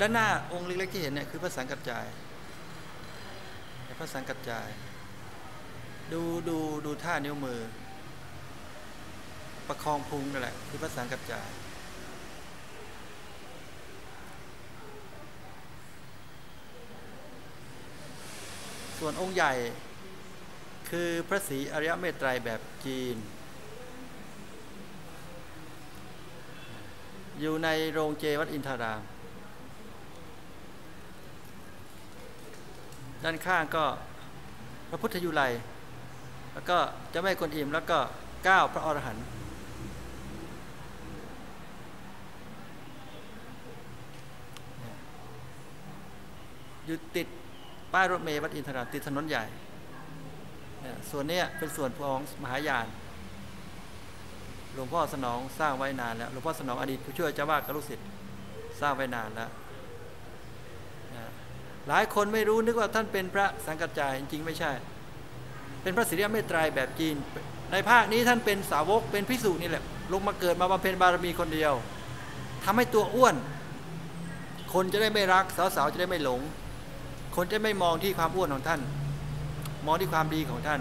ด้านหน้าองค์เล็กๆที่เห็นเนี่ยคือพระสังกัจจายพระสังกัจจาย ดูดูดูท่านิ้วมือ ประคองพุงนั่นแหละคือพระสังกัจจายส่วนองค์ใหญ่คือพระศรีอริยเมตไตรแบบจีน อยู่ในโรงเจวัดอินทาราม ด้านข้างก็พระพุทธยุไลแล้วก็เจ้าแม่กวนอิมแล้วก็ก้าพระอรหันต์อยู่ติดป้ายรถเมล์วัดอินทราติดถนนใหญ่ ส่วนนี้เป็นส่วนของมหายาน หลวงพ่อสนองสร้างไว้นานแล้ว หลวงพ่อสนองอดีตผู้ช่วยเจ้าวาดกรุสิทธิ์สร้างไว้นานแล้ว หลายคนไม่รู้นึกว่าท่านเป็นพระสังกัจจายจริงๆไม่ใช่ เป็นพระศิริยเมตไตรแบบจีน ในภาคนี้ท่านเป็นสาวกเป็นพิสุนี่แหละลงมาเกิดมาบำเพ็ญบารมีคนเดียวทำให้ตัวอ้วน คนจะได้ไม่รักสาวๆจะได้ไม่หลง คนจะไม่มองที่ความอ้วนของท่าน มองที่ความดีของท่าน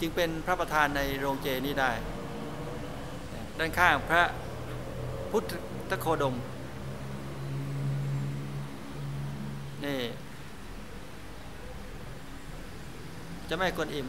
จึงเป็นพระประธานในโรงเจนี้ได้ ด้านข้างพระพุทธโคดม นี่จะไม่กวนอิม